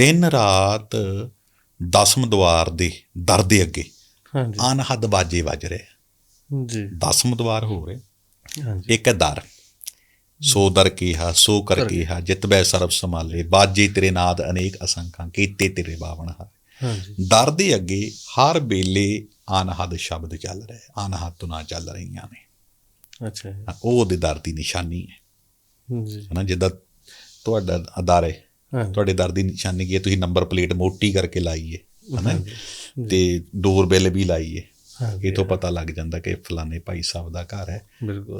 ਦਿਨ ਰਾਤ ਦਸਮ ਦਵਾਰ ਦੇ ਦਰ ਦੇ ਅੱਗੇ ਹਾਂਜੀ। ਅਨਹਦ ਬਾਜੇ ਵੱਜ ਰਹੇ ਜੀ। ਦਸਮ ਦਵਾਰ ਹੋ ਰਹੇ। ਹਾਂਜੀ। ਇੱਕ ਦਰ। ਸੋ ਦਰ ਕੀਹਾ ਸੋ ਕਰ ਕੀਹਾ ਜਿਤ ਬੈ ਸਰਬ ਸਮਾਲੇ ਬਾਜੇ ਤੇਰੇ ਨਾਦ ਅਨੇਕ ਅਸੰਖਾਂ ਕੀਤੇ ਤੇਰੇ ਬਾਵਨ ਹਾਰੇ। ਹਾਂਜੀ। ਦਰ ਦੇ ਅੱਗੇ ਹਰ ਵੇਲੇ ਅਨਹਦ ਸ਼ਬਦ ਚੱਲ ਰਹੇ ਅਨਹਦ ਤੁਨਾ ਚੱਲ ਰਹੀਆਂ ਨੇ। ਅੱਛਾ। ਉਹ ਉਹਦੇ ਦਰ ਦੀ ਨਿਸ਼ਾਨੀ ਹੈ। ਜੀ। ਹਨਾ ਜਿੱਦਾਂ ਤੁਹਾਡਾ ਅਦਾਰ ਤੁਹਾਡੇ ਦਰ ਦੀ ਨਿਸ਼ਾਨੀ ਕੀ ਹੈ? ਤੁਸੀਂ ਨੰਬਰ ਪਲੇਟ ਮੋਟੀ ਕਰਕੇ ਲਾਈ ਹੈ ਹਨਾ। ਤੇ ਡੋਰ ਬੈਲ ਵੀ ਲਾਈ ਹੈ ਇਹ ਤੋਂ ਪਤਾ ਲੱਗ ਜਾਂਦਾ ਕਿ ਫਲਾਣੇ ਭਾਈ ਸਾਹਿਬ ਦਾ ਘਰ ਹੈ।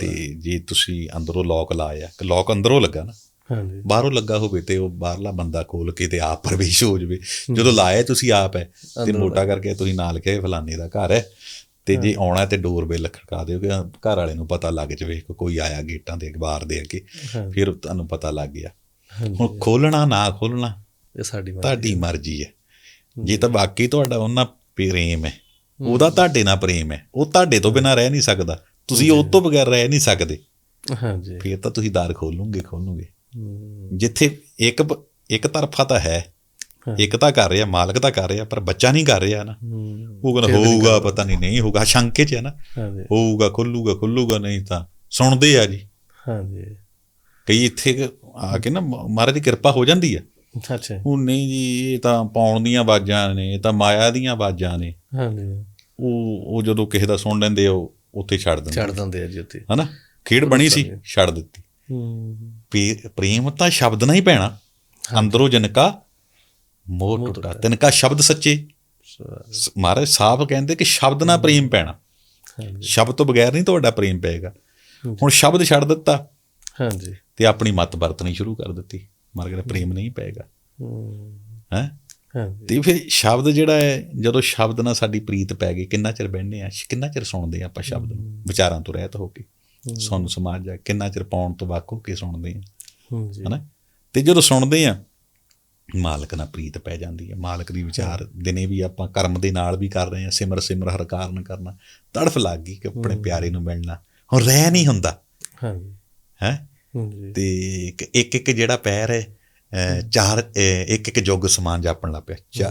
ਤੇ ਜੇ ਤੁਸੀਂ ਅੰਦਰੋਂ ਲੋਕ ਲਾਇਆ ਕਿ ਲੋਕ ਅੰਦਰੋਂ ਲੱਗਾ ਨਾ ਹਾਂਜੀ। ਬਾਹਰੋਂ ਲੱਗਾ ਹੋਵੇ ਤੇ ਉਹ ਬਾਹਰਲਾ ਬੰਦਾ ਖੋਲ ਕੇ ਤੇ ਆਪ ਪ੍ਰਵੇਸ਼ ਹੋ ਜਵੇ। ਜਦੋਂ ਲਾਇਆ ਤੁਸੀਂ ਆਪ ਹੈ ਤੇ ਮੋਟਾ ਕਰਕੇ ਤੁਸੀਂ ਨਾਲ ਕੇ ਫਲਾਣੇ ਦਾ ਘਰ ਹੈ। ਤੇ ਜੇ ਆਉਣਾ ਤੇ ਡੋਰ ਬੈਲ ਖੜਕਾ ਦਿਓ ਕਿ ਘਰ ਵਾਲੇ ਨੂੰ ਪਤਾ ਲੱਗ ਜਵੇ ਕੋਈ ਆਇਆ ਗੇਟਾਂ ਦੇ ਬਾਹਰ ਦੇ ਅੱਗੇ। ਫਿਰ ਤੁਹਾਨੂੰ ਪਤਾ ਲੱਗ ਗਿਆ। ਹੁਣ ਖੋਲਣਾ ਨਾ ਖੋਲਣਾ ਇਹ ਸਾਡੀ ਮਰਜ਼ੀ ਤੁਹਾਡੀ ਮਰਜ਼ੀ ਹੈ। ਜੇ ਤਾਂ ਬਾਕੀ ਤੁਹਾਡਾ ਉਹਨਾਂ ਪ੍ਰੇਮ ਹੈ ਉਹਦਾ ਤੁਹਾਡੇ ਨਾਲ ਪ੍ਰੇਮ ਹੈ ਉਹ ਤੁਹਾਡੇ ਤੋਂ ਬਿਨਾ ਰਹਿ ਨਹੀਂ ਸਕਦਾ। ਤੁਸੀਂ ਉਹ ਤੋਂ ਬਗੈਰ ਰਹਿ ਨਹੀਂ ਸਕਦੇ। ਹਾਂਜੀ। ਫਿਰ ਤਾਂ ਤੁਸੀਂ ਦਰ ਖੋਲੂਗੇ ਖੋਲੂਗੇ। ਜਿੱਥੇ ਇੱਕ ਇੱਕ ਤਰਫਾ ਤਾਂ ਹੈ। ਇੱਕ ਤਾਂ ਕਰ ਰਿਹਾ ਮਾਲਕ ਤਾਂ ਕਰ ਰਿਹਾ ਪਰ ਬੱਚਾ ਨਹੀਂ ਕਰ ਰਿਹਾ ਨਾ। ਉਹ ਕਹਿੰਦਾ ਹੋਊਗਾ ਪਤਾ ਨਹੀਂ ਨਹੀਂ ਹੋਊਗਾ ਸ਼ੰਕੇ ਚ ਹੈ ਨਾ। ਹੋਊਗਾ ਖੁੱਲੂਗਾ ਖੁੱਲੂਗਾ ਨਹੀਂ ਤਾਂ ਸੁਣਦੇ ਆ ਜੀ। ਹਾਂਜੀ। ਕਈ ਇੱਥੇ ਆ ਕੇ ਨਾ ਮਹਾਰਾਜ ਦੀ ਕਿਰਪਾ ਹੋ ਜਾਂਦੀ ਹੈ ਅੱਛਾ। ਉਹ ਨਹੀਂ ਜੀ ਇਹ ਤਾਂ ਪਾਉਣ ਦੀਆਂ ਆਵਾਜ਼ਾਂ ਨੇ ਇਹ ਤਾਂ ਮਾਇਆ ਦੀਆਂ ਆਵਾਜ਼ਾਂ ਨੇ। ਹਾਂਜੀ। ਉਹ ਉਹ ਜਦੋਂ ਕਿਸੇ ਦਾ ਸੁਣ ਲੈਂਦੇ ਆ, ਉਹ ਉੱਥੇ ਛੱਡ ਦਿੰਦੇ ਛੱਡ ਦਿੰਦੇ ਆ ਜੀ ਉੱਤੇ ਹਨਾ? ਖੇਡ ਬਣੀ ਸੀ ਛੱਡ ਦਿੱਤੀ। ਪੇ- ਪ੍ਰੇਮ ਤਾਂ ਸ਼ਬਦ ਨਾਲ ਹੀ ਪੈਣਾ। ਅੰਦਰੋਂ ਜਿਨਕਾ ਮੋਹ ਟੁੱਟਾ ਤਿਨਕਾ ਸ਼ਬਦ ਸੱਚੇ। ਮਹਾਰਾਜ ਸਾਹਿਬ ਕਹਿੰਦੇ ਕਿ ਸ਼ਬਦ ਨਾਲ ਪ੍ਰੇਮ ਪੈਣਾ। ਸ਼ਬਦ ਤੋਂ ਬਗੈਰ ਨਹੀਂ ਤੁਹਾਡਾ ਪ੍ਰੇਮ ਪਏਗਾ। ਹੁਣ ਸ਼ਬਦ ਛੱਡ ਦਿੱਤਾ। ਹਾਂਜੀ। ਤੇ ਆਪਣੀ ਮਤ ਵਰਤਣੀ ਸ਼ੁਰੂ ਕਰ ਦਿੱਤੀ। ਕਹਿੰਦੇ ਪ੍ਰੇਮ ਨਹੀਂ ਪਏਗਾ। ਹੈ। ਤੇ ਫਿਰ ਸ਼ਬਦ ਜਿਹੜਾ ਹੈ ਜਦੋਂ ਸ਼ਬਦ ਨਾਲ ਸਾਡੀ ਪ੍ਰੀਤ ਪੈ ਗਈ ਕਿੰਨਾ ਚਿਰ ਬਹਿੰਦੇ ਆ ਕਿੰਨਾ ਚਿਰ ਸੁਣਦੇ ਆ ਆਪਾਂ ਸ਼ਬਦ ਨੂੰ? ਵਿਚਾਰਾਂ ਤੋਂ ਰਹਿਤ ਹੋ ਕੇ। ਸੁਣ ਸਮਾਜ ਜਾ ਕਿੰਨਾ ਚਿਰ ਪਾਉਣ ਤੋਂ ਵੱਖ ਹੋ ਕੇ ਸੁਣਦੇ ਆ। ਹਨਾ? ਤੇ ਜਦੋਂ ਸੁਣਦੇ ਆ ਮਾਲਕ ਨਾਲ ਪ੍ਰੀਤ ਪੈ ਜਾਂਦੀ ਹੈ ਮਾਲਕ ਦੀ ਵਿਚਾਰ ਦਿਨੇ ਵੀ ਆਪਾਂ ਕਰਮ ਦੇ ਨਾਲ ਵੀ ਕਰ ਰਹੇ ਆ ਸਿਮਰ ਸਿਮਰ ਹਰ ਕਾਰਨ ਕਰਨਾ। ਤੜਫ ਲੱਗ ਗਈ ਕਿ ਆਪਣੇ ਪਿਆਰੇ ਨੂੰ ਮਿਲਣਾ। ਹੁਣ ਰਹਿ ਨਹੀਂ ਹੁੰਦਾ। ਹਾਂਜੀ। ਹੈ? ਤੇ ਇੱਕ ਇੱਕ ਜਿਹੜਾ ਪੈਰ ਹੈ ਚਾਰ ਇੱਕ ਇੱਕ ਜੁਗ ਸਮਾਨ ਜਾਪਣ ਲੱਗ ਪਿਆ।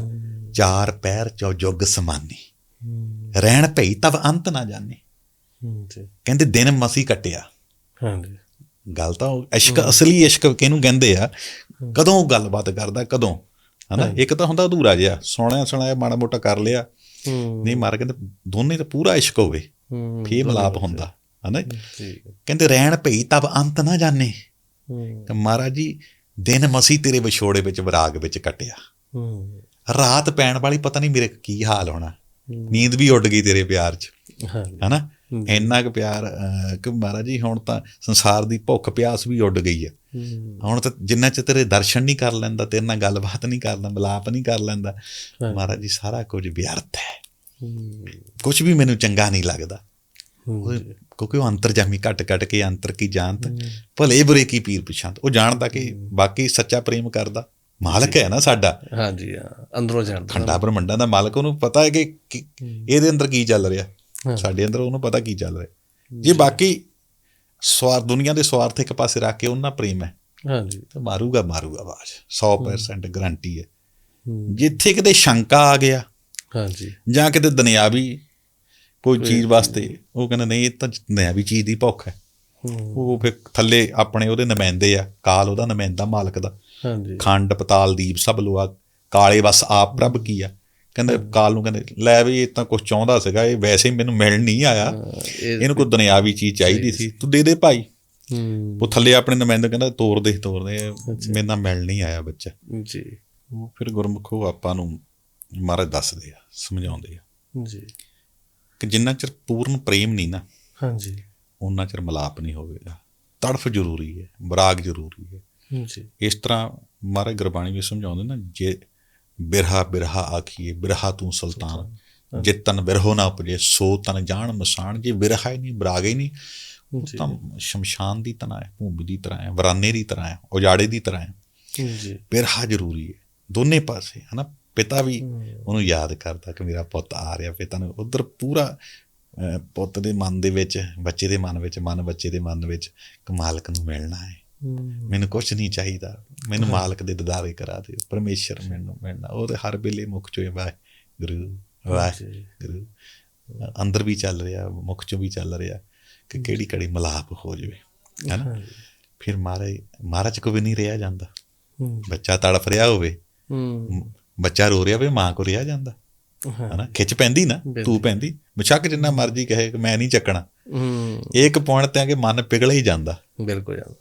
ਚਾਰ ਪੈਰ ਚੋ ਜੁਗ ਸਮਾਨੀ। ਰਹਿਣ ਭਈ ਤਬ ਅੰਤ ਨਾ ਜਾਣੇ। ਕਹਿੰਦੇ ਦਿਨ ਮਸੀ ਕੱਟਿਆ। ਹਾਂਜੀ। ਗੱਲ ਤਾਂ ਇਸ਼ਕ ਅਸਲੀ ਇਸ਼ਕ ਕਿਹਨੂੰ ਕਹਿੰਦੇ ਆ? ਕਦੋਂ ਗੱਲਬਾਤ ਕਰਦਾ ਕਦੋਂ? ਹਨਾ? ਇੱਕ ਤਾਂ ਹੁੰਦਾ ਅਧੂਰਾ ਜਿਹਾ। ਸੁਣਿਆ ਸੁਣਾਇਆ ਮਾੜਾ ਮੋਟਾ ਕਰ ਲਿਆ। ਨਹੀਂ ਮਾਰ ਕਹਿੰਦੇ ਦੋਨੇ ਤਾਂ ਪੂਰਾ ਇਸ਼ਕ ਹੋਵੇ। ਫੇਰ ਮਲਾਪ ਹੁੰਦਾ। ਹਨਾ? ਕਹਿੰਦੇ ਰਹਿਣ ਭਈ ਤਬ ਅੰਤ ਨਾ ਜਾਣੇ। ਤੇ ਮਹਾਰਾਜ ਜੀ ਦਿਨ ਮਸੀ ਤੇਰੇ ਵਿਛੋੜੇ ਵਿੱਚ ਵਿਰਾਗ ਵਿੱਚ ਕੱਟਿਆ। ਰਾਤ ਪੈਣ ਵਾਲੀ ਪਤਾ ਨਹੀਂ ਮੇਰੇ ਕੀ ਹਾਲ ਹੋਣਾ। ਨੀਂਦ ਵੀ ਉੱਡ ਗਈ ਤੇਰੇ ਪਿਆਰ 'ਚ। ਹਨਾ? ਇੰਨਾ ਕੁ ਪਿਆਰ ਕਿ ਮਹਾਰਾਜ ਜੀ ਹੁਣ ਤਾਂ ਸੰਸਾਰ ਦੀ ਭੁੱਖ ਪਿਆਸ ਵੀ ਉੱਡ ਗਈ ਹੈ। ਹੁਣ ਤਾਂ ਜਿੰਨਾ ਚ ਤੇਰੇ ਦਰਸ਼ਨ ਨਹੀਂ ਕਰ ਲੈਂਦਾ ਤੇਰੇ ਨਾਲ ਗੱਲਬਾਤ ਨਹੀਂ ਕਰਦਾ ਮਿਲਾਪ ਨਹੀਂ ਕਰ ਲੈਂਦਾ ਮਹਾਰਾਜ ਜੀ ਸਾਰਾ ਕੁਝ ਵਿਅਰਥ ਹੈ। ਕੁਝ ਵੀ ਮੈਨੂੰ ਚੰਗਾ ਨਹੀਂ ਲੱਗਦਾ। ਕਿਉਂਕਿ ਉਹ ਅੰਤਰਜਾਮੀ ਘਟ ਘਟ ਕੇ ਅੰਤਰ ਕੀ ਜਾਣਤ ਭਲੇ ਬੁਰੇ ਕੀ ਪੀਰ ਪਛਾਣਤ ਉਹ ਜਾਣਦਾ ਕਿ ਬਾਕੀ ਸੱਚਾ ਪ੍ਰੇਮ ਕਰਦਾ ਮਾਲਕ ਹੈ ਨਾ ਸਾਡਾ। ਹਾਂਜੀ ਹਾਂ ਅੰਦਰੋਂ ਜਾਣਦਾ। ਖੰਡਾ ਬ੍ਰਹਮੰਡਾਂ ਦਾ ਮਾਲਕ ਉਹਨੂੰ ਪਤਾ ਹੈ ਕਿ ਇਹਦੇ ਅੰਦਰ ਕੀ ਚੱਲ ਰਿਹਾ। ਸਾਡੇ ਅੰਦਰ ਉਹਨੂੰ ਪਤਾ ਕੀ ਚੱਲ ਰਿਹਾ। ਜੇ। ਬਾਕੀ ਸਵਾਰ ਦੁਨੀਆ ਦੇ ਸਵਾਰਥ ਇੱਕ ਪਾਸੇ ਰੱਖ ਕੇ ਉਹਨਾਂ ਪ੍ਰੇਮ ਹੈ ਹਾਂਜੀ। ਤਾਂ ਮਾਰੂਗਾ ਮਾਰੂਗਾ ਆਵਾਜ਼। 100% ਗਾਰੰਟੀ ਹੈ। ਜਿੱਥੇ ਕਿਤੇ ਸ਼ੰਕਾ ਆ ਗਿਆ ਹਾਂਜੀ। ਜਾਂ ਕਿਤੇ ਦੁਨਿਆਵੀ ਕੋਈ ਚੀਜ਼ ਵਾਸਤੇ। ਉਹ ਕਹਿੰਦਾ ਨਹੀਂ ਇਹ ਤਾਂ ਦੁਨਿਆਵੀ ਚੀਜ਼ ਦੀ ਭੁੱਖ ਹੈ। ਉਹ ਫਿਰ ਥੱਲੇ ਆਪਣੇ ਉਹਦੇ ਨੁਮਾਇੰਦੇ ਆ ਕਾਲ ਉਹਦਾ ਨੁਮਾਇੰਦਾ ਮਾਲਕ ਦਾ। ਹਾਂਜੀ। ਖੰਡ ਪਤਾਲ ਦੀਪ ਸਭ ਲੋਆ ਕਾਲੇ ਬਸ ਆਪ ਪ੍ਰਭ ਕੀ ਆ? ਕਹਿੰਦੇ ਕਾਲ ਨੂੰ ਕਹਿੰਦੇ ਲੈ ਵੀ ਇਹ ਤਾਂ ਕੁਝ ਚਾਹੁੰਦਾ ਸੀਗਾ ਇਹ ਵੈਸੇ ਹੀ ਮੈਨੂੰ ਮਿਲਣ ਨਹੀਂ ਆਇਆ। ਇਹ ਇਹਨੂੰ ਕੋਈ ਦੁਨਿਆਵੀ ਚੀਜ਼ ਚਾਹੀਦੀ ਸੀ। ਤੂੰ ਦੇ ਦੇ ਭਾਈ। ਉਹ ਥੱਲੇ ਆਪਣੇ ਨੁਮਾਇੰਦੇ ਕਹਿੰਦਾ ਤੋੜ ਦੇ ਤੋੜ ਦੇ। ਮੇਰੇ ਨਾਲ ਮਿਲ ਨਹੀਂ ਆਇਆ ਬੱਚਾ। ਜੀ। ਉਹ ਫਿਰ ਗੁਰਮੁਖੋ ਆਪਾਂ ਨੂੰ ਮਹਾਰਾਜ ਦੱਸਦੇ ਆ ਸਮਝਾਉਂਦੇ ਆ। ਜੀ। ਕਿ ਜਿੰਨਾ ਚਿਰ ਪੂਰਨ ਪ੍ਰੇਮ ਨਹੀਂ ਨਾ ਹਾਂਜੀ। ਉਹਨਾਂ ਚਿਰ ਮਲਾਪ ਨਹੀਂ ਹੋਵੇਗਾ। ਤੜਫ ਜ਼ਰੂਰੀ ਹੈ ਬਰਾਗ ਜ਼ਰੂਰੀ ਹੈ। ਜੀ ਇਸ ਤਰ੍ਹਾਂ ਮਹਾਰਾਜ ਗੁਰਬਾਣੀ ਵੀ ਸਮਝਾਉਂਦੇ ਨਾ ਜੇ ਬਿਰਹਾ ਬਿਰਹਾ ਆਖੀਏ ਬਿਰਹਾ ਤੂੰ ਸੁਲਤਾਨ ਜੇ ਤਨ ਬਿਰਹੋ ਨਾ ਉਪਜੇ ਸੋ ਤਨ ਜਾਣ ਮਸਾਨ ਜੇ ਬਿਰਹਾ ਹੀ ਨਹੀਂ ਬਰਾਗ ਹੀ ਨਹੀਂ ਉਹ ਤਾਂ ਸ਼ਮਸ਼ਾਨ ਦੀ ਤਰ੍ਹਾਂ ਹੈ ਭੂਮੀ ਦੀ ਤਰ੍ਹਾਂ ਹੈ ਵਰਾਨੇ ਦੀ ਤਰ੍ਹਾਂ ਹੈ ਉਜਾੜੇ ਦੀ ਤਰ੍ਹਾਂ ਹੈ। ਜੀ। ਬਿਰਹਾ ਜ਼ਰੂਰੀ ਹੈ ਦੋਨੇ ਪਾਸੇ ਹਨਾ? ਪਿਤਾ ਵੀ ਉਹਨੂੰ ਯਾਦ ਕਰਦਾ ਕਿ ਮੇਰਾ ਪੁੱਤ ਆ ਰਿਹਾ ਪਿਤਾ ਨੂੰ ਉਧਰ ਪੂਰਾ ਪੁੱਤ ਦੇ ਮਨ ਦੇ ਵਿੱਚ ਬੱਚੇ ਦੇ ਮਨ ਵਿੱਚ ਮਨ ਬੱਚੇ ਦੇ ਮਨ ਵਿੱਚ ਕਿ ਮਾਲਕ ਨੂੰ ਮਿਲਣਾ ਹੈ। ਮੈਨੂੰ ਕੁਝ ਨਹੀਂ ਚਾਹੀਦਾ। ਮੈਨੂੰ ਮਾਲਕ ਦੇ ਦਿਦਾਰੇ ਕਰਾ ਦਿਓ। ਪਰਮੇਸ਼ਰ ਮੈਨੂੰ ਮਿਲਣਾ। ਉਹ ਤੇ ਹਰ ਵੇਲੇ ਮੁਖ ਚੋਂ ਵਾਹ ਗੁਰੂ ਵਾਹ। ਗੁਰੂ ਅੰਦਰ ਵੀ ਚੱਲ ਰਿਹਾ ਮੁਖ ਚੋਂ ਵੀ ਚੱਲ ਰਿਹਾ ਕਿ ਕਿਹੜੀ ਕੜੀ ਮਲਾਪ ਹੋ ਜਾਵੇ ਹੈਨਾ। ਫਿਰ ਮਾਰੇ ਮਹਾਰਾਜ ਕੋ ਵੀ ਨਹੀਂ ਰਿਹਾ ਜਾਂਦਾ। ਬੱਚਾ ਤੜਫ ਰਿਹਾ ਹੋਵੇ। ਹੂੰ। ਬੱਚਾ ਰੋ ਰਿਹਾ ਹੋਵੇ ਮਾਂ ਕੋ ਰਿਹਾ ਜਾਂਦਾ। ਹਾਂ। ਹਨਾ? ਖਿੱਚ ਪੈਂਦੀ ਨਾ। ਤੂੰ ਪੈਂਦੀ। ਬੇਸ਼ੱਕ ਜਿੰਨਾ ਮਰਜ਼ੀ ਕਹੇ ਕਿ ਮੈਂ ਨਹੀਂ ਚੱਕਣਾ। ਹੂੰ। ਇੱਕ ਪੁਆਇੰਟ ਤੇ ਆ ਕਿ ਮਨ ਪਿਘਲ ਹੀ ਜਾਂਦਾ। ਬਿਲਕੁਲ ਜੀ।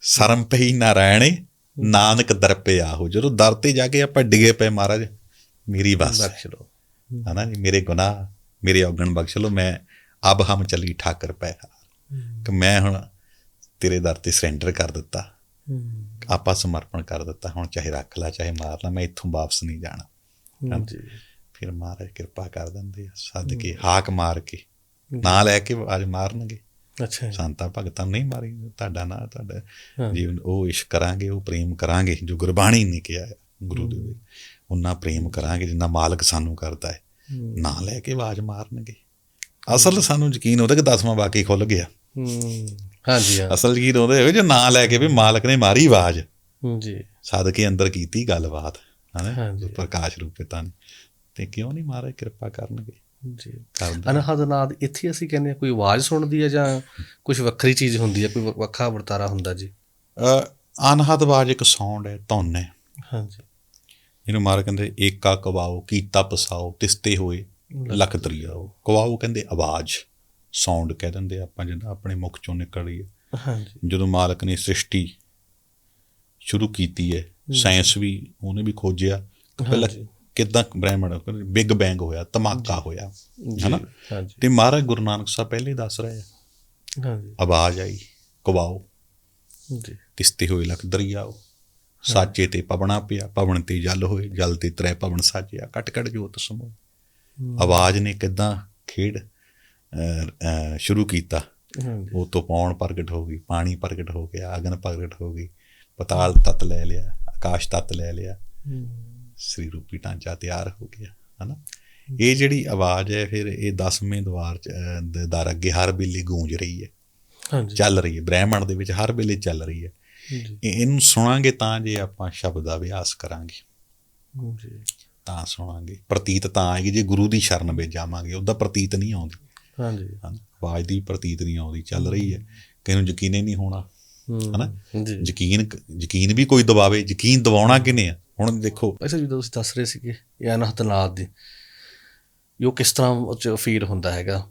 ਸ਼ਰਮ ਪਈ ਨਾਰਾਇਣੇ ਨਾਨਕ ਦਰ ਪੇ ਆਹੋ। ਜਦੋਂ ਦਰ ਤੇ ਜਾ ਕੇ ਆਪਾਂ ਡਿਗੇ ਪਏ ਮਹਾਰਾਜ ਮੇਰੀ ਬਸ। ਬਖਸ਼ ਲਓ। ਹਨਾ ਜੀ? ਮੇਰੇ ਗੁਨਾਹ ਮੇਰੇ ਔਗਣ ਬਖਸ਼ ਲੋ ਮੈਂ ਅਬ ਹਮ ਚਲੀ ਠਾਕਰ ਪੈ ਕਿ ਮੈਂ ਹੁਣ ਤੇਰੇ ਦਰ ਤੇ ਸਰੈਂਡਰ ਕਰ ਦਿੱਤਾ। ਹੂੰ। ਆਪਾਂ ਸਮਰਪਣ ਕਰ ਦਿੱਤਾ ਹੁਣ ਚਾਹੇ ਰੱਖ ਲੈ ਚਾਹੇ ਮਾਰ ਲੈ ਮੈਂ ਇੱਥੋਂ ਵਾਪਸ ਨਹੀਂ ਜਾਣਾ। ਜੀ। ਫਿਰ ਮਹਾਰਾਜ ਕਿਰਪਾ ਕਰ ਦਿੰਦੇ ਆ ਸੱਦ ਕੇ ਹਾਕ ਮਾਰ ਕੇ ਨਾਂ ਲੈ ਕੇ ਅੱਜ ਮਾਰਨਗੇ। ਅੱਛਾ। ਸੰਤਾਂ ਭਗਤਾਂ ਨਹੀਂ ਮਾਰੀ ਤੁਹਾਡਾ ਨਾਂ ਤੁਹਾਡਾ। ਜੀਵਨ ਉਹ ਇਸ਼ਕ ਕਰਾਂਗੇ ਉਹ ਪ੍ਰੇਮ ਕਰਾਂਗੇ ਜੋ ਗੁਰਬਾਣੀ ਨੇ ਕਿਹਾ ਹੈ ਗੁਰੂ ਦੇ ਵਿੱਚ। ਉਹਨਾਂ ਪ੍ਰੇਮ ਕਰਾਂਗੇ ਜਿੰਨਾ ਮਾਲਕ ਸਾਨੂੰ ਕਰਦਾ ਹੈ। ਨਾਂ ਲੈ ਕੇ ਆਵਾਜ਼ ਮਾਰਨਗੇ। ਅਸਲ ਸਾਨੂੰ ਯਕੀਨ ਉਹਦਾ ਕਿ ਦਸਵਾਂ ਵਾਕਈ ਖੁੱਲ ਗਿਆ। ਹੂੰ। ਹਾਂਜੀ ਹਾਂ। ਅਸਲ ਯਕੀਨ ਉਹਦੇ ਹੋਵੇ ਜੋ ਨਾਂ ਲੈ ਕੇ ਵੀ ਮਾਲਕ ਨੇ ਮਾਰੀ ਆਵਾਜ਼। ਜੀ। ਸਦ ਕੇ ਅੰਦਰ ਕੀਤੀ ਗੱਲਬਾਤ ਹਾਂਜੀ। ਪ੍ਰਕਾਸ਼ ਰੂਪ ਪਿਤਾ ਨੇ। ਤੇ ਕਿਉਂ ਨਹੀਂ ਮਾਰੇ ਕਿਰਪਾ ਕਰਨਗੇ। ਜੀ। ਅਨਹਦ ਨਾਦ ਇੱਥੇ ਅਸੀਂ ਕਹਿੰਦੇ ਕੋਈ ਆਵਾਜ਼ ਸੁਣਦੀ ਹੈ ਜਾਂ ਕੁਝ ਵੱਖਰੀ ਚੀਜ਼ ਹੁੰਦੀ ਹੈ ਕੋਈ ਵੱਖਰਾ ਵਰਤਾਰਾ ਹੁੰਦਾ ਜੀ? ਅਨਹਦ ਆਵਾਜ਼ ਇੱਕ ਸਾਊਂਡ ਹੈ ਧੁਨ ਹੈ। ਹਾਂਜੀ। ਇਹਨੂੰ ਮਾਰ ਕਹਿੰਦੇ ਏਕਾ ਕਵਾਓ ਕੀਤਾ ਪਸਾਓ ਤਿਸਤੇ ਹੋਏ ਲਖ ਦਰਿਆਓ। ਕਵਾਓ ਕਹਿੰਦੇ ਆਵਾਜ਼। ਸਾਊਂਡ ਕਹਿ ਦਿੰਦੇ ਆਪਾਂ ਜਿੱਦਾਂ ਆਪਣੇ ਮੁਖ ਚੋਂ ਨਿਕਲ ਰਹੀ ਹੈ। ਹਾਂਜੀ। ਜਦੋਂ ਮਾਲਕ ਨੇ ਸ੍ਰਿਸ਼ਟੀ ਸ਼ੁਰੂ ਕੀਤੀ ਹੈ ਸਾਇੰਸ ਵੀ ਉਹਨੇ ਵੀ ਖੋਜਿਆ। ਪਹਿਲਾਂ। ਕਿਦਾਂ ਬ੍ਰਹਿਮੰਡ ਬਿਗ ਬੈਂਗ ਹੋਇਆ ਧਮਾਕਾ ਹੋਇਆ ਹਨਾ? ਤੇ ਮਹਾਰਾਜ ਗੁਰੂ ਨਾਨਕ ਸਾਹਿਬ ਪਹਿਲੇ ਦੱਸ ਰਹੇ ਆ। ਹਾਂਜੀ। ਆਵਾਜ਼ ਆਈ ਕਵਾਓ। ਜੀ। ਤਿਸਤੇ ਹੋਏ ਲਖ ਦਰਿਆਓ। ਸਾਚੇ ਤੇ ਪਵਣਾ ਪਿਆ ਪਵਨ ਤੇ ਜਲ ਹੋਏ ਜਲ ਤੇ ਤ੍ਰੈ ਪਵਨ ਸਾਜਿਆ ਕਟ ਕਟ ਜੋਤ ਸਮੋ ਆਵਾਜ਼ ਨੇ ਕਿਦਾਂ ਖੇਡ ਸ਼ੁਰੂ ਕੀਤਾ। ਉਹ ਤੋਂ ਪੌਣ ਪ੍ਰਗਟ ਹੋ ਗਈ ਪਾਣੀ ਪ੍ਰਗਟ ਹੋ ਗਿਆ ਅਗਨ ਪ੍ਰਗਟ ਹੋ ਗਈ ਪਤਾਲ ਤਤ ਲੈ ਲਿਆ ਆਕਾਸ਼ ਤਤ ਲੈ ਲਿਆ। ਸ੍ਰੀ ਰੂਪੀ ਢਾਂਚਾ ਤਿਆਰ ਹੋ ਗਿਆ ਹਨਾ? ਇਹ ਜਿਹੜੀ ਆਵਾਜ਼ ਹੈ ਫਿਰ ਇਹ 10ਵੇਂ ਦਵਾਰ ਚ ਦਰ ਅੱਗੇ ਹਰ ਵੇਲੇ ਗੂੰਜ ਰਹੀ ਹੈ। ਹਾਂਜੀ। ਚੱਲ ਰਹੀ ਹੈ ਬ੍ਰਹਿਮੰਡ ਦੇ ਵਿੱਚ ਹਰ ਵੇਲੇ ਚੱਲ ਰਹੀ ਹੈ। ਇਹਨੂੰ ਸੁਣਾਂਗੇ ਤਾਂ ਜੇ ਆਪਾਂ ਸ਼ਬਦ ਦਾ ਅਭਿਆਸ ਕਰਾਂਗੇ। ਜੀ। ਤਾਂ ਸੁਣਾਂਗੇ। ਪ੍ਰਤੀਤ ਤਾਂ ਆਏਗੀ ਜੇ ਗੁਰੂ ਦੀ ਸ਼ਰਨ ਵਿੱਚ ਜਾਵਾਂਗੇ ਉਹਦਾ ਪ੍ਰਤੀਤ ਨਹੀਂ ਆਉਂਦੀ। ਹਾਂਜੀ। ਆਵਾਜ਼ ਦੀ ਪ੍ਰਤੀਤ ਨਹੀਂ ਆਉਂਦੀ ਚੱਲ ਰਹੀ ਹੈ। ਕਿਸੇ ਨੂੰ ਯਕੀਨ ਹੀ ਨਹੀਂ ਹੋਣਾ। ਹਨਾ? ਯਕੀਨ ਯਕੀਨ ਵੀ ਕੋਈ ਦਬਾਵੇ ਯਕੀਨ ਦਿਵਾਉਣਾ ਕਿਨੇ ਆ? ਹੁਣ ਦੇਖੋ। ਅੱਛਾ ਜਦੋਂ ਤੁਸੀਂ ਦੱਸ ਰਹੇ ਸੀਗੇ ਇਹ ਅਨਹਦ ਨਾਦ ਦੀ ਇਹ ਕਿਸ ਤਰ੍ਹਾਂ ਉਹ ਫੀਲ ਹੁੰਦਾ ਹੈਗਾ?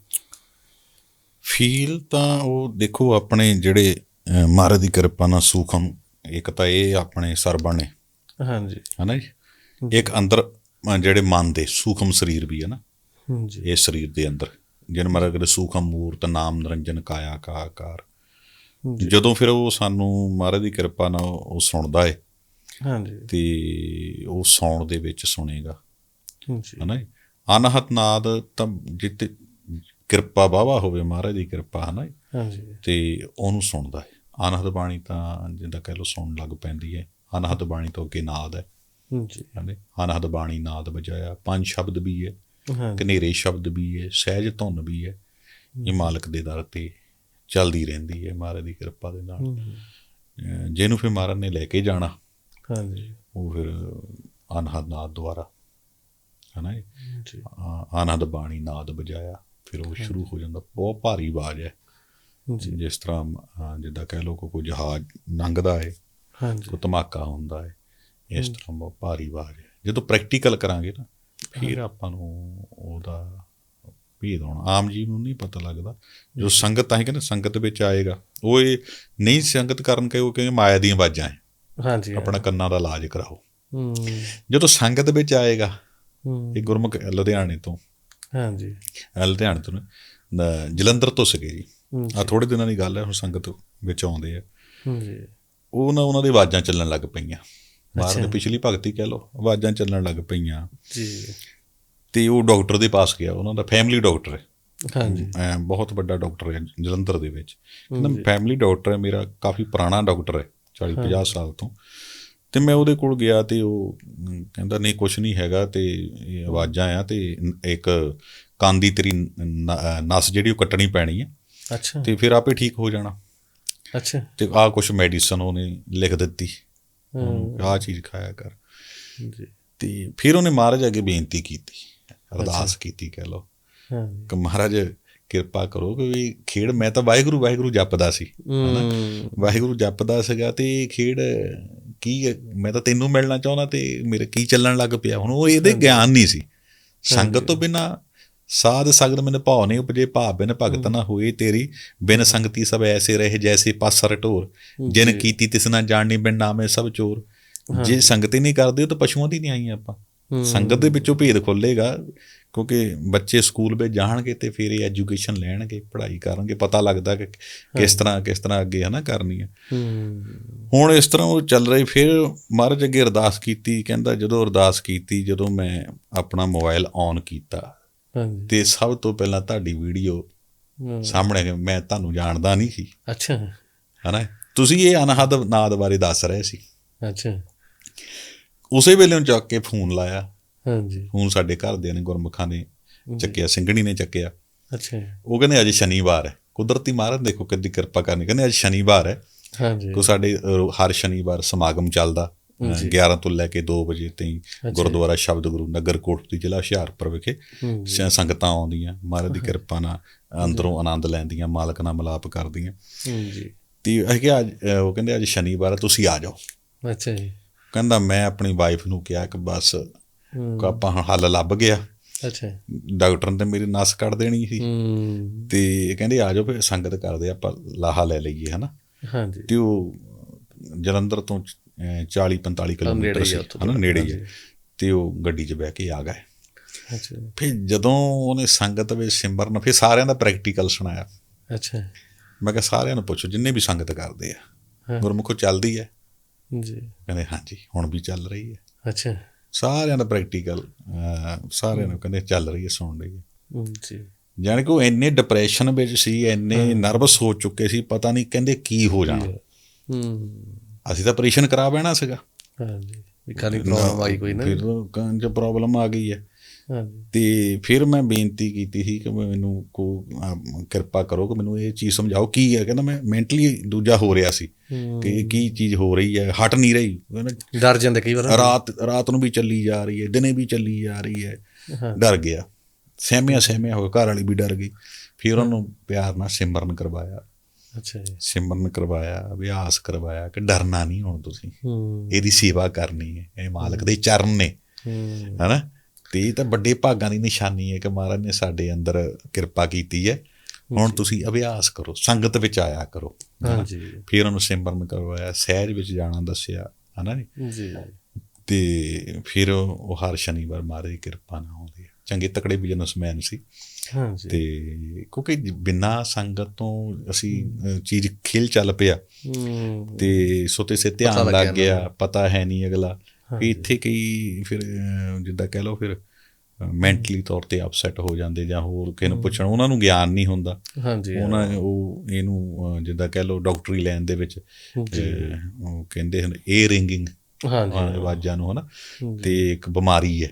ਫੀਲ ਤਾਂ ਉਹ ਦੇਖੋ ਆਪਣੇ ਜਿਹੜੇ ਮਹਾਰਾਜ ਦੀ ਕਿਰਪਾ ਨਾਲ ਸੂਖਮ ਇੱਕ ਤਾਂ ਇਹ ਆਪਣੇ ਸਰਬਣ ਨੇ। ਹਾਂਜੀ। ਹਨਾ ਜੀ? ਇੱਕ ਅੰਦਰ ਜਿਹੜੇ ਮਨ ਦੇ ਸੂਖਮ ਸਰੀਰ ਵੀ ਹੈ ਨਾ। ਜੀ ਇਹ ਸਰੀਰ ਦੇ ਅੰਦਰ। ਜਿਨ ਮਹਾਰਾਜ ਦੇ ਸੂਖਮ ਮੂਰਤ ਨਾਮ ਨਿਰੰਜਨ ਕਾਇਆ ਕਾ ਆਕਾਰ। ਜਦੋਂ ਫਿਰ ਉਹ ਸਾਨੂੰ ਮਹਾਰਾਜ ਦੀ ਕਿਰਪਾ ਨਾਲ ਉਹ ਸੁਣਦਾ ਹੈ ਹਾਂਜੀ। ਤੇ ਉਹ ਸੌਣ ਦੇ ਵਿੱਚ ਸੁਣੇਗਾ। ਜੀ ਹਨਾ। ਅਨਹਤ ਨਾਦ ਤਾਂ ਜਿੱਤੇ ਕਿਰਪਾ ਵਾਵਾ ਹੋਵੇ ਮਹਾਰਾਜ ਦੀ ਕਿਰਪਾ ਹਨਾ ਹਾਂਜੀ। ਤੇ ਉਹਨੂੰ ਸੁਣਦਾ ਹੈ ਅਨਹਦ ਬਾਣੀ ਤਾਂ ਜਿੱਦਾਂ ਕਹਿ ਲਓ ਸੁਣਨ ਲੱਗ ਪੈਂਦੀ ਹੈ ਅਨਹਦ ਬਾਣੀ ਤੋਂ ਅੱਗੇ ਨਾਦ ਹੈ ਜੀ ਹਨਾ ਅਨਹਦ ਬਾਣੀ ਨਾਦ ਵਜਾਇਆ ਪੰਜ ਸ਼ਬਦ ਵੀ ਹੈ ਕਨੇਰੇ ਸ਼ਬਦ ਵੀ ਹੈ ਸਹਿਜ ਧੁਨ ਵੀ ਹੈ ਇਹ ਮਾਲਕ ਦੇ ਦਰ ਤੇ ਚੱਲਦੀ ਰਹਿੰਦੀ ਹੈ ਮਹਾਰਾਜ ਦੀ ਕਿਰਪਾ ਦੇ ਨਾਲ। ਜਿਹਨੂੰ ਫਿਰ ਮਹਾਰਾਜ ਨੇ ਲੈ ਕੇ ਜਾਣਾ ਹਾਂਜੀ। ਉਹ ਫਿਰ ਅਨਹਦ ਨਾਦ ਦੁਆਰਾ ਹਨਾ ਜੀ? ਆਨੰਦ ਬਾਣੀ ਨਾਦ ਵਜਾਇਆ ਫਿਰ ਉਹ ਸ਼ੁਰੂ ਹੋ ਜਾਂਦਾ ਬਹੁਤ ਭਾਰੀ ਆਵਾਜ਼ ਹੈ। ਜਿਸ ਤਰ੍ਹਾਂ ਜਿੱਦਾਂ ਕਹਿ ਕਿ ਕੋਈ ਜਹਾਜ਼ ਲੰਘਦਾ ਹੈ ਹਾਂਜੀ। ਕੋਈ ਧਮਾਕਾ ਹੁੰਦਾ ਹੈ ਇਸ ਤਰ੍ਹਾਂ ਬਹੁਤ ਭਾਰੀ ਆਵਾਜ਼ ਹੈ। ਜਦੋਂ ਪ੍ਰੈਕਟੀਕਲ ਕਰਾਂਗੇ ਨਾ ਫਿਰ ਆਪਾਂ ਨੂੰ ਉਹਦਾ ਭੇਦ ਆਉਣਾ ਆਮ ਜੀਵ ਨੂੰ ਨਹੀਂ ਪਤਾ ਲੱਗਦਾ। ਜੋ ਸੰਗਤ ਤਾਂ ਹੀ ਕਹਿੰਦੇ ਸੰਗਤ ਵਿੱਚ ਆਏਗਾ। ਉਹ ਇਹ ਨਹੀਂ ਸੰਗਤ ਕਰਨ ਕਿ ਉਹ ਕਹਿੰਦੇ ਮਾਇਆ ਦੀਆਂ ਆਵਾਜ਼ਾਂ ਹੈ। ਹਾਂਜੀ ਆਪਣਾ ਕੰਨਾਂ ਦਾ ਇਲਾਜ ਕਰਾਓ। ਹੂੰ। ਜਦੋਂ ਸੰਗਤ ਵਿੱਚ ਆਏਗਾ ਹੂੰ। ਇਹ ਗੁਰਮੁਖ ਲੁਧਿਆਣੇ ਤੋਂ ਹਾਂਜੀ। ਲੁਧਿਆਣੇ ਤੋਂ ਜਲੰਧਰ ਤੋਂ ਸੀਗੇ ਜੀ। ਆ ਥੋੜੇ ਦਿਨਾਂ ਦੀ ਗੱਲ ਹੈ ਹੁਣ ਸੰਗਤ ਵਿੱਚ ਆਉਂਦੇ ਆ। ਜੀ। ਉਹ ਨਾ ਉਹਨਾਂ ਦੀ ਆਵਾਜ਼ਾਂ ਚੱਲਣ ਲੱਗ ਪਈਆਂ। ਅੱਛਾ। ਦੇ ਪਿਛਲੀ ਭਗਤੀ ਕਹਿ ਲਓ ਆਵਾਜ਼ਾਂ ਚੱਲਣ ਲੱਗ ਪਈਆਂ। ਜੀ। ਤੇ ਉਹ ਡਾਕਟਰ ਦੇ ਪਾਸ ਗਿਆ ਉਹਨਾਂ ਦਾ ਫੈਮਿਲੀ ਡਾਕਟਰ ਹੈ। ਹਾਂਜੀ। ਬਹੁਤ ਵੱਡਾ ਡਾਕਟਰ ਹੈ ਜਲੰਧਰ ਦੇ ਵਿੱਚ। ਕਹਿੰਦਾ ਫੈਮਿਲੀ ਡਾਕਟਰ ਹੈ ਮੇਰਾ ਕਾਫੀ ਪੁਰਾਣਾ ਡਾਕਟਰ ਹੈ 40 50 ਸਾਲ ਤੋਂ। ਤੇ ਮੈਂ ਉਹਦੇ ਕੋਲ ਗਿਆ ਤੇ ਉਹ ਕਹਿੰਦਾ ਨਹੀਂ ਕੁਝ ਨਹੀਂ ਹੈਗਾ ਤੇ ਇਹ ਆਵਾਜ਼ਾਂ ਆ ਤੇ ਇੱਕ ਕੰਨ ਦੀ ਤੇਰੀ ਨਸ ਜਿਹੜੀ ਉਹ ਕੱਟਣੀ ਪੈਣੀ ਹੈ। ਅੱਛਾ। ਤੇ ਫਿਰ ਆਪੇ ਠੀਕ ਹੋ ਜਾਣਾ। ਅੱਛਾ। ਤੇ ਆਹ ਕੁਝ ਮੈਡੀਸਨ ਉਹਨੇ ਲਿਖ ਦਿੱਤੀ। ਆਹ ਚੀਜ਼ ਖਾਇਆ ਕਰ। ਜੀ। ਤੇ ਫਿਰ ਉਹਨੇ ਮਹਾਰਾਜ ਅੱਗੇ ਬੇਨਤੀ ਕੀਤੀ ਅਰਦਾਸ ਕੀਤੀ ਕਹਿ ਹਾਂ। ਕਿ ਮਹਾਰਾਜ ਕਿਰਪਾ ਕਰੋ ਕਿ ਵੀ ਖੇਡ ਮੈਂ ਤਾਂ ਵਾਹਿਗੁਰੂ ਵਾਹਿਗੁਰੂ ਜਪਦਾ ਸੀ ਹੂੰ। ਵਾਹਿਗੁਰੂ ਜਪਦਾ ਸੀਗਾ ਤੇ ਖੇਡ ਕੀ? ਮੈਂ ਤਾਂ ਤੈਨੂੰ ਮਿਲਣਾ ਚਾਹੁੰਦਾ ਤੇ ਮੇਰੇ ਕੀ ਚੱਲਣ ਲੱਗ ਪਿਆ? ਹੁਣ ਉਹ ਇਹਦੇ ਗਿਆਨ ਨਹੀਂ ਸੀ। ਸੰਗਤ ਤੋਂ ਬਿਨਾ ਸਾਧ ਸਗਦ ਮਨ ਭਾਉ ਨਹੀਂ ਉਪਜੇ ਭਾਵ ਬਿਨ ਭਗਤ ਨਾ ਹੋਏ ਤੇਰੀ ਬਿਨ ਸੰਗਤੀ ਸਭ ਐਸੇ ਰਹੇ ਜੈਸੇ ਪਾਸਰ ਢੋਰ ਜਿਨ ਕੀਤੀ ਤਿਸ ਨਾ ਜਾਣਨੀ ਬਿਨ ਨਾਮੇ ਸਭ ਚੋਰ। ਜੇ ਸੰਗਤ ਨਹੀਂ ਕਰਦੇ ਤਾਂ ਪਸ਼ੂਆਂ ਦੀ ਨਹੀਂ ਆਈਆਂ ਆਪਾਂ। ਸੰਗਤ ਦੇ ਵਿੱਚੋਂ ਭੇਦ ਖੁੱਲੇਗਾ ਕਿਉਂਕਿ ਬੱਚੇ ਸਕੂਲ ਵਿੱਚ ਜਾਣਗੇ ਤੇ ਫਿਰ ਇਹ ਐਜੂਕੇਸ਼ਨ ਲੈਣਗੇ ਪੜ੍ਹਾਈ ਕਰਨਗੇ ਪਤਾ ਲੱਗਦਾ ਕਿ ਕਿਸ ਤਰ੍ਹਾਂ ਕਿਸ ਤਰ੍ਹਾਂ ਅੱਗੇ ਹਨਾ ਕਰਨੀ ਹੈ ਹੂੰ। ਹੁਣ ਇਸ ਤਰ੍ਹਾਂ ਉਹ ਚੱਲ ਰਹੀ ਫਿਰ ਮਹਾਰਾਜ ਅੱਗੇ ਅਰਦਾਸ ਕੀਤੀ ਕਹਿੰਦਾ ਜਦੋਂ ਅਰਦਾਸ ਕੀਤੀ ਜਦੋਂ ਮੈਂ ਆਪਣਾ ਮੋਬਾਈਲ ਔਨ ਕੀਤਾ ਹਾਂਜੀ। ਤੇ ਸਭ ਤੋਂ ਪਹਿਲਾਂ ਤੁਹਾਡੀ ਵੀਡੀਓ। ਸਾਹਮਣੇ। ਮੈਂ ਤੁਹਾਨੂੰ ਜਾਣਦਾ ਨਹੀਂ ਸੀ। ਅੱਛਾ। ਹਨਾ? ਤੁਸੀਂ ਇਹ ਅਨਹਦ ਨਾਦ ਬਾਰੇ ਦੱਸ ਰਹੇ ਸੀ। ਅੱਛਾ। ਉਸੇ ਵੇਲੇ ਉਹਨੂੰ ਚੱਕ ਕੇ ਫੋਨ ਲਾਇਆ। ਹਾਂਜੀ। ਫੋਨ ਸਾਡੇ ਘਰਦਿਆਂ ਨੇ ਗੁਰਮੁਖਾਂ ਨੇ ਚੱਕਿਆ ਸਿੰਘਣੀ ਨੇ ਚੱਕਿਆ। ਅੱਛਾ। ਉਹ ਕਹਿੰਦੇ ਅੱਜ ਸ਼ਨੀਵਾਰ ਹੈ। ਕੁਦਰਤੀ ਮਹਾਰਾਜ ਦੇਖੋ ਕਿੱਦੀ ਕਿਰਪਾ ਕਰਨੀ। ਕਹਿੰਦੇ ਅੱਜ ਸ਼ਨੀਵਾਰ ਹੈ। ਹਾਂਜੀ। ਕੋ ਸਾਡੇ ਹਰ ਸ਼ਨੀਵਾਰ ਸਮਾਗਮ ਚੱਲਦਾ। 11 ਤੋਂ ਲੈ ਕੇ 2 ਵਜੇ ਤਾਈਂ ਗੁਰਦੁਆਰਾ ਸ਼ਬਦ ਗੁਰੂ ਨਗਰ ਕੋਟਲੀ ਜ਼ਿਲ੍ਹਾ ਹੁਸ਼ਿਆਰਪੁਰ ਵਿਖੇ ਸੰਗਤਾਂ ਆਉਂਦੀਆਂ ਮਹਾਰਾਜ ਦੀ ਕਿਰਪਾ ਨਾਲ ਅੰਦਰੋਂ ਆਨੰਦ ਲੈਂਦੀਆਂ ਮਾਲਕ ਨਾਲ ਮਿਲਾਪ ਕਰਦੀਆਂ। ਜੀ ਤੇ ਕਿਹਾ ਅੱਜ ਉਹ ਕਹਿੰਦੇ ਅੱਜ ਸ਼ਨੀਵਾਰ ਤੁਸੀਂ ਆ ਜਾਓ। ਅੱਛਾ ਜੀ। ਕਹਿੰਦਾ ਮੈਂ ਆਪਣੀ ਵਾਈਫ ਨੂੰ ਕਿਹਾ ਕਿ ਬਸ ਆਪਾਂ ਹੁਣ ਹੱਲ ਲੱਭ ਗਿਆ। ਅੱਛਾ। ਡਾਕਟਰ ਨੇ ਮੇਰੀ ਨਸ ਕੱਢ ਦੇਣੀ ਸੀ। ਤੇ ਕਹਿੰਦੇ ਆ ਜਾਓ ਫਿਰ ਸੰਗਤ ਕਰਦੇ ਆਪਾਂ ਲਾਹਾ ਲੈ ਲਈਏ ਹਨਾ। ਹਾਂਜੀ। ਤੇ ਉਹ ਜਲੰਧਰ ਤੋਂ 40 45 ਨੇੜੇ ਕਿਲੋਮੀਟਰ ਸੀ ਹਨਾ। ਨੇੜੇ ਹੀ ਹੈ ਤੇ ਉਹ ਗੱਡੀ 'ਚ ਬਹਿ ਕੇ ਆ ਗਏ। ਅੱਛਾ। ਫਿਰ ਜਦੋਂ ਉਹਨੇ ਸੰਗਤ ਵਿੱਚ ਸਿਮਰਨ ਫਿਰ ਸਾਰਿਆਂ ਦਾ ਪ੍ਰੈਕਟੀਕਲ ਸੁਣਾਇਆ। ਅੱਛਾ। ਮੈਂ ਕਿਹਾ ਸਾਰਿਆਂ ਨੂੰ ਪੁੱਛੋ ਜਿੰਨੇ ਵੀ ਸੰਗਤ ਕਰਦੇ ਆ। ਗੁਰਮੁਖੋ ਚੱਲਦੀ ਹੈ ਜੀ। ਕਹਿੰਦੇ ਹਾਂਜੀ ਹੁਣ ਵੀ ਚੱਲ ਰਹੀ ਹੈ ਅੱਛਾ। ਸਾਰਿਆਂ ਦਾ ਪ੍ਰੈਕਟੀਕਲ ਸਾਰਿਆਂ ਨੂੰ ਕਹਿੰਦੇ ਚੱਲ ਰਹੀ ਹੈ ਸੁਣ ਰਹੀ ਹੈ ਜੀ। ਜਾਣੀ ਕਿ ਉਹ ਇੰਨੇ ਡਿਪਰੈਸ਼ਨ ਵਿੱਚ ਸੀ ਇੰਨੇ ਨਰਵਸ ਹੋ ਚੁੱਕੇ ਸੀ ਪਤਾ ਨਹੀਂ ਕਹਿੰਦੇ ਕੀ ਹੋ ਜਾਣਾ। ਹੂੰ। ਅਸੀਂ ਤਾਂ ਆਪਰੇਸ਼ਨ ਕਰਾ ਬਹਿਣਾ ਸੀਗਾ। ਹਾਂਜੀ। ਵੀ ਕਾਲੀ ਪ੍ਰੋਬਲਮ ਆਈ ਕੋਈ ਨਾ। ਫਿਰ ਕੰਨ 'ਚ ਪ੍ਰੋਬਲਮ ਆ ਗਈ ਹੈ। ਹਾਂਜੀ। ਤੇ ਫਿਰ ਮੈਂ ਬੇਨਤੀ ਕੀਤੀ ਸੀ ਕਿ ਮੈਨੂੰ ਕੋ ਕਿਰਪਾ ਕਰੋ ਕਿ ਮੈਨੂੰ ਇਹ ਚੀਜ਼ ਸਮਝਾਓ ਕੀ ਹੈ। ਕਹਿੰਦਾ ਮੈਂ ਮੈਂਟਲੀ ਦੂਜਾ ਹੋ ਰਿਹਾ ਸੀ। ਕਿ ਇਹ ਕੀ ਚੀਜ਼ ਹੋ ਰਹੀ ਹੈ। ਹਟ ਨਹੀਂ ਰਹੀ। ਕਹਿੰਦਾ ਡਰ ਜਾਂਦੇ ਕਈ ਵਾਰ। ਰਾਤ ਰਾਤ ਨੂੰ ਵੀ ਚੱਲੀ ਜਾ ਰਹੀ ਹੈ। ਦਿਨੇ ਵੀ ਚੱਲੀ ਜਾ ਰਹੀ ਹੈ। ਡਰ ਗਿਆ। ਸਹਿਮਿਆ ਸਹਿਮਿਆ ਹੋ ਘਰ ਵਾਲੀ ਵੀ ਡਰ ਗਈ। ਫਿਰ ਉਹਨੂੰ ਪਿਆਰ ਨਾਲ ਸਿਮਰਨ ਕਰਵਾਇਆ। ਅੱਛਾ ਜੀ। ਸਿਮਰਨ ਕਰਵਾਇਆ ਅਭਿਆਸ ਕਰਵਾਇਆ ਕਿ ਡਰਨਾ ਨਹੀਂ ਹੁਣ ਤੁਸੀਂ। ਇਹਦੀ ਸੇਵਾ ਕਰਨੀ ਹੈ। ਇਹ ਮਾਲਕ ਦੇ ਚਰਨ ਨੇ। ਹਨਾ? ਤੇ ਇਹ ਤਾਂ ਵੱਡੇ ਭਾਗਾਂ ਦੀ ਨਿਸ਼ਾਨੀ ਹੈ ਕਿ ਮਹਾਰਾਜ ਨੇ ਸਾਡੇ ਅੰਦਰ ਕਿਰਪਾ ਕੀਤੀ ਹੈ। ਹੁਣ ਤੁਸੀਂ ਅਭਿਆਸ ਕਰੋ ਸੰਗਤ ਵਿੱਚ ਆਇਆ ਕਰੋ। ਹਾਂਜੀ। ਫਿਰ ਉਹਨੂੰ ਸਿਮਰਨ ਕਰਵਾਇਆ ਸਹਿਜ ਵਿੱਚ ਜਾਣਾ ਦੱਸਿਆ ਹਨਾ ਜੀ? ਤੇ ਫਿਰ ਉਹ ਹਰ ਸ਼ਨੀਵਾਰ ਮਹਾਰਾਜ ਦੀ ਕਿਰਪਾ ਨਾਲ ਆਉਂਦੇ ਚੰਗੇ ਤਕੜੇ ਬਿਜ਼ਨਸਮੈਨ ਸੀ। ਤੇ ਕਿਉਂਕਿ ਬਿਨਾ ਸੰਗਤ ਤੋਂ ਅਸੀਂ ਅ, ਚੀਜ਼ ਖੇਲ ਚੱਲ ਪਿਆ। ਤੇ ਸੋਤੇ ਸੇ ਧਿਆਨ ਲੱਗ ਗਿਆ ਪਤਾ ਹੈ ਨਹੀਂ ਅਗਲਾ ਵੀ ਇੱਥੇ ਕਈ ਫਿਰ ਜਿੱਦਾਂ ਕਹਿ ਲਓ ਫਿਰ ਮੈਂਟਲੀ ਤੌਰ ਤੇ ਅਪਸੈਟ ਹੋ ਜਾਂਦੇ ਜਾਂ ਹੋਰ ਕਿਸੇ ਨੂੰ ਪੁੱਛਣ ਉਹਨਾਂ ਨੂੰ ਗਿਆਨ ਨਹੀਂ ਹੁੰਦਾ। ਹਾਂਜੀ ਉਹਨਾਂ ਉਹ ਇਹਨੂੰ ਜਿੱਦਾਂ ਕਹਿ ਲਓ ਡਾਕਟਰੀ ਲਾਈਨ ਦੇ ਵਿੱਚ ਉਹ ਕਹਿੰਦੇ ਹਨ ਏ ਰਿੰਗਿੰਗ ਹਾਂਜੀ ਆਵਾਜ਼ਾਂ ਨੂੰ ਹਨਾ। ਤੇ ਇੱਕ ਬਿਮਾਰੀ ਹੈ।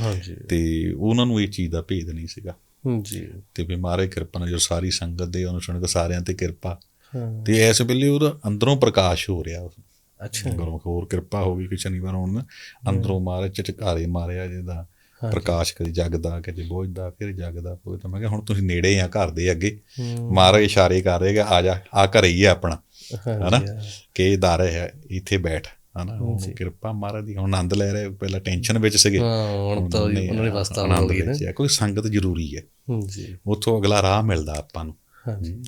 ਹਾਂਜੀ। ਤੇ ਉਹਨਾਂ ਨੂੰ ਇਹ ਚੀਜ਼ ਦਾ ਭੇਦ ਨਹੀਂ ਸੀਗਾ। ਜੀ। ਤੇ ਵੀ ਮਹਾਰਾਜ ਕਿਰਪਾ ਨਾਲ ਜੋ ਸਾਰੀ ਸੰਗਤ ਦੇ ਉਹਨੂੰ ਸੁਣ ਕੇ ਸਾਰਿਆਂ ਤੇ ਕਿਰਪਾ। ਤੇ ਇਸ ਵੇਲੇ ਉਹਦਾ ਅੰਦਰੋਂ ਪ੍ਰਕਾਸ਼ ਹੋ ਰਿਹਾ। ਅੱਛਾ। ਗੁਰਮੁਖ ਹੋਰ ਕਿਰਪਾ ਹੋ ਗਈ ਕਿ ਸ਼ਨੀਵਾਰ ਨਾਲ। ਅੰਦਰੋਂ ਮਹਾਰਾਜ ਝਟਕਾਰੇ ਮਾਰਿਆ ਜਿਹਦਾ। ਪ੍ਰਕਾਸ਼ ਕਦੀ ਜਗਦਾ ਕਦੀ ਬੁਝਦਾ ਫਿਰ ਜਗਦਾ। ਫਿਰ ਤਾਂ ਮੈਂ ਕਿਹਾ ਹੁਣ ਤੁਸੀਂ ਨੇੜੇ ਆ ਘਰ ਦੇ ਅੱਗੇ। ਮਹਾਰਾਜ ਇਸ਼ਾਰੇ ਕਰ ਰਹੇ ਕਿ ਆ ਜਾ ਆ ਘਰੇ ਹੀ ਆ ਆਪਣਾ। ਹਨਾ? ਕਿ ਇਹ ਦਰ ਹੈ ਇੱਥੇ ਬੈਠ। ਹਨਾ ਹੁਣ ਕਿਰਪਾ ਮਹਾਰਾਜ ਦੀ ਹੁਣ ਆਨੰਦ ਲੈ ਰਹੇ ਪਹਿਲਾਂ ਟੈਨਸ਼ਨ ਵਿੱਚ ਸੀਗੇ। ਹੁਣ ਤਾਂ ਉਹਨੇ ਦੀ ਵਸਤਾ ਆਨੰਦ ਨਾ ਵਿੱਚ ਕੋਈ ਸੰਗਤ ਜ਼ਰੂਰੀ ਹੈ। ਜੀ ਉੱਥੋਂ ਅਗਲਾ ਰਾਹ ਮਿਲਦਾ ਆਪਾਂ ਨੂੰ। ਹਾਂਜੀ।